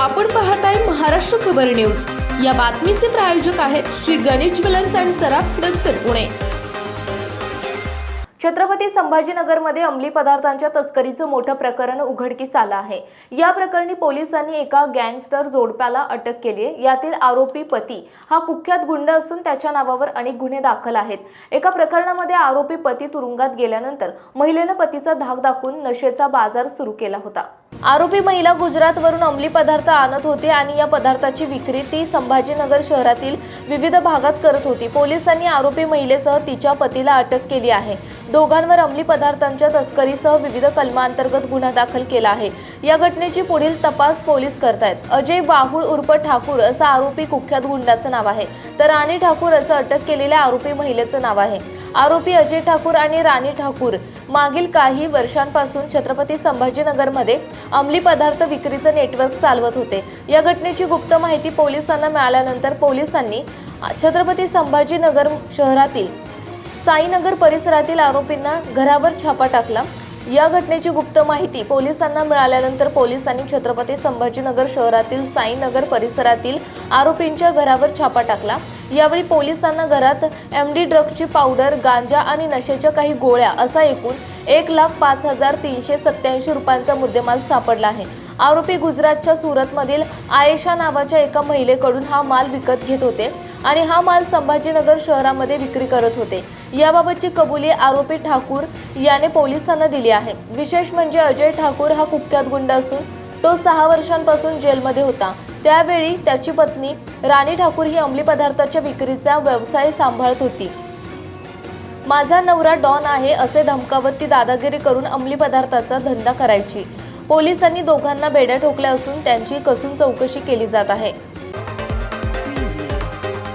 आपण पाहताय महाराष्ट्र खबर न्यूज. या बातमीचे प्रायोजक आहेत श्री गणेश ज्वेलर्स अँड सराफ हडपसर पुणे. छत्रपती संभाजीनगरमध्ये अंमली पदार्थांच्या तस्करीचं मोठं प्रकरण उघडकीस आलं आहे. या प्रकरणी पोलिसांनी एका गँगस्टर जोडप्याला अटक केली आहे. यातील आरोपी पती हा कुख्यात गुंड असून त्याच्या नावावर अनेक गुन्हे दाखल आहेत. एका प्रकरणामध्ये आरोपी पती तुरुंगात गेल्यानंतर महिलेनं पतीचा धाक दाखवून नशेचा बाजार सुरू केला होता. आरोपी महिला गुजरातवरून अंमली पदार्थ आणत होती आणि या पदार्थाची विक्री ती संभाजीनगर शहरातील विविध भागात करत होती. पोलिसांनी आरोपी महिलेसह तिच्या पतीला अटक केली आहे. दोघांवर अंमली पदार्थांच्या तस्करीसह विविध कलमांतर्गत गुन्हा दाखल केला आहे. या घटनेची पुढील तपास पोलीस करतायत. अजय बाहुळ उर्फ ठाकूर असं आरोपी कुख्यात गुंडाचं नाव आहे. तर राणी ठाकूर असं अटक केलेल्या आरोपी महिलेचं नाव आहे. आरोपी अजय ठाकूर आणि राणी ठाकूर मागील काही वर्षांपासून छत्रपती संभाजीनगरमध्ये अंमली पदार्थ विक्रीचं नेटवर्क चालवत होते. या घटनेची गुप्त माहिती पोलिसांना मिळाल्यानंतर पोलिसांनी छत्रपती संभाजीनगर शहरातील साईनगर परिसरातील आरोपींना घरावर छापा टाकला. या घटनेची गुप्त माहिती पोलिसांना मिळाल्यानंतर पोलिसांनी छत्रपती संभाजीनगर शहरातील साईनगर परिसरातील आरोपींच्या घरावर छापा टाकला. यावेळी पोलिसांना घरात एम डी ड्रग्जची पावडर गांजा आणि नशेच्या काही गोळ्या असा एकूण एक लाख पाच हजार तीनशे सत्याऐंशी रुपयांचा मुद्देमाल सापडला आहे. आरोपी गुजरातच्या सुरतमधील आयेशा नावाच्या एका महिलेकडून हा माल विकत घेत होते. आणि हा माल संभाजीनगर शहरामध्ये विक्री करत होते. याबाबतची कबुली आरोपी ठाकूर याने पोलिसांना दिली आहे. विशेष म्हणजे अजय ठाकूर हा कुख्यात गुंड असून तो सहा वर्षांपासून जेलमध्ये होता. त्यावेळी त्याची पत्नी राणी ठाकूर ही अंमली पदार्थाच्या विक्रीचा व्यवसाय सांभाळत होती. माझा नवरा डॉन आहे असे धमकावत ती दादागिरी करून अंमली पदार्थाचा धंदा करायची. पोलिसांनी दोघांना बेड्या ठोकल्या असून त्यांची कसून चौकशी केली जात आहे.